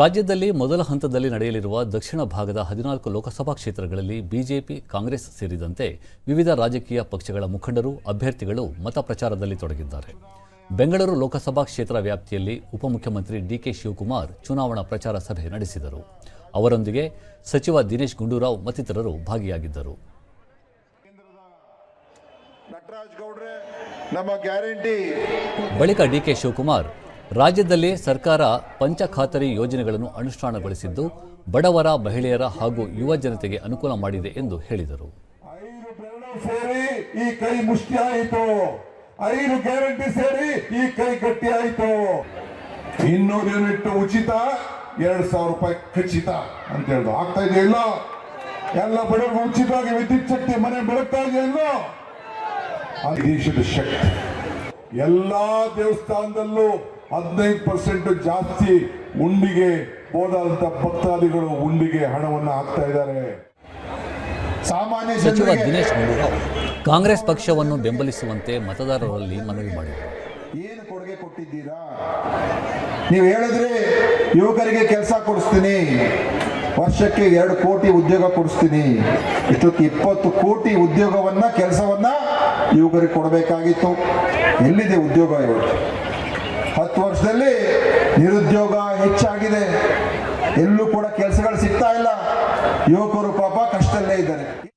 ರಾಜ್ಯದಲ್ಲಿ ಮೊದಲ ಹಂತದಲ್ಲಿ ನಡೆಯಲಿರುವ ದಕ್ಷಿಣ ಭಾಗದ ಹದಿನಾಲ್ಕು ಲೋಕಸಭಾ ಕ್ಷೇತ್ರಗಳಲ್ಲಿ ಬಿಜೆಪಿ ಕಾಂಗ್ರೆಸ್ ಸೇರಿದಂತೆ ವಿವಿಧ ರಾಜಕೀಯ ಪಕ್ಷಗಳ ಮುಖಂಡರು ಅಭ್ಯರ್ಥಿಗಳು ಮತ ಪ್ರಚಾರದಲ್ಲಿ ತೊಡಗಿದ್ದಾರೆ. ಬೆಂಗಳೂರು ಲೋಕಸಭಾ ಕ್ಷೇತ್ರ ವ್ಯಾಪ್ತಿಯಲ್ಲಿ ಉಪಮುಖ್ಯಮಂತ್ರಿ ಡಿಕೆ ಶಿವಕುಮಾರ್ ಚುನಾವಣಾ ಪ್ರಚಾರ ಸಭೆ ನಡೆಸಿದರು. ಅವರೊಂದಿಗೆ ಸಚಿವ ದಿನೇಶ್ ಗುಂಡೂರಾವ್ ಮತ್ತಿತರರು ಭಾಗಿಯಾಗಿದ್ದರು. ನಟರಾಜ್ ಗೌಡ್ರೆ ನಮ್ಮ ಗ್ಯಾರಂಟಿ. ಬಳಿಕ ಡಿಕೆ ಶಿವಕುಮಾರ್ ರಾಜ್ಯದಲ್ಲಿ ಸರ್ಕಾರ ಪಂಚ ಖಾತರಿ ಯೋಜನೆಗಳನ್ನು ಅನುಷ್ಠಾನಗೊಳಿಸಿದ್ದು, ಬಡವರ, ಮಹಿಳೆಯರ ಹಾಗೂ ಯುವ ಜನತೆಗೆ ಅನುಕೂಲ ಮಾಡಿದೆ ಎಂದು ಹೇಳಿದರು. ಈ ಕೈ ಮುಷ್ಟಿ ಆಯಿತು. ಐದು ಗ್ಯಾರಂಟಿ ಸೇರಿ ಈ ಕೈ ಗಟ್ಟಿ ಆಯಿತು. ಇನ್ನೂರು ಯೂನಿಟ್ ಉಚಿತ, ಎರಡ್ ಸಾವಿರ ರೂಪಾಯಿ ಖಚಿತ ಅಂತ ಹೇಳುದು ಆಗ್ತಾ ಇಲ್ಲ? ಎಲ್ಲ ಬಡವರು ಉಚಿತವಾಗಿ ವಿದ್ಯುತ್ ಶಕ್ತಿ ಮನೆ ಬೆಳಗ್ತಾ ಇದೆ ಇಲ್ಲೋ? ದೇಶದ ಶಕ್ತಿ. ಎಲ್ಲಾ ದೇವಸ್ಥಾನದಲ್ಲೂ ಹದಿನೈದು ಪರ್ಸೆಂಟ್ ಜಾಸ್ತಿ ಉಂಡಿಗೆ ಹೋದಂತ ಭಕ್ತಾದಿಗಳು ಉಂಡಿಗೆ ಹಣವನ್ನು ಹಾಕ್ತಾ ಇದ್ದಾರೆ. ಸಾಮಾನ್ಯ ಸಚಿವ ದಿನೇಶ್ ಗುಂಡೂರಾವ್ ಕಾಂಗ್ರೆಸ್ ಪಕ್ಷವನ್ನು ಬೆಂಬಲಿಸುವಂತೆ ಮತದಾರರಲ್ಲಿ ಮನವಿ ಮಾಡಿದರು. ಏನು ಕೊಡುಗೆ ಕೊಟ್ಟಿದ್ದೀರಾ? ನೀವು ಹೇಳಿದ್ರೆ ಯುವಕರಿಗೆ ಕೆಲಸ ಕೊಡಿಸ್ತೀನಿ. ವರ್ಷಕ್ಕೆ ಎರಡು ಕೋಟಿ ಉದ್ಯೋಗ ಕೊಡಿಸ್ತೀನಿ. ಇಷ್ಟೊತ್ತು ಇಪ್ಪತ್ತು ಕೋಟಿ ಉದ್ಯೋಗವನ್ನ ಕೆಲಸವನ್ನ ಯುವಕರಿಗೆ ಕೊಡಬೇಕಾಗಿತ್ತು. ಎಲ್ಲಿದೆ ಉದ್ಯೋಗ ಇವತ್ತು? ಹತ್ತು ವರ್ಷದಲ್ಲಿ ನಿರುದ್ಯೋಗ ಹೆಚ್ಚಾಗಿದೆ. ಎಲ್ಲೂ ಕೂಡ ಕೆಲಸಗಳು ಸಿಗ್ತಾ ಇಲ್ಲ. ಯುವಕರು ಪಾಪ ಕಷ್ಟದಲ್ಲೇ ಇದ್ದಾರೆ.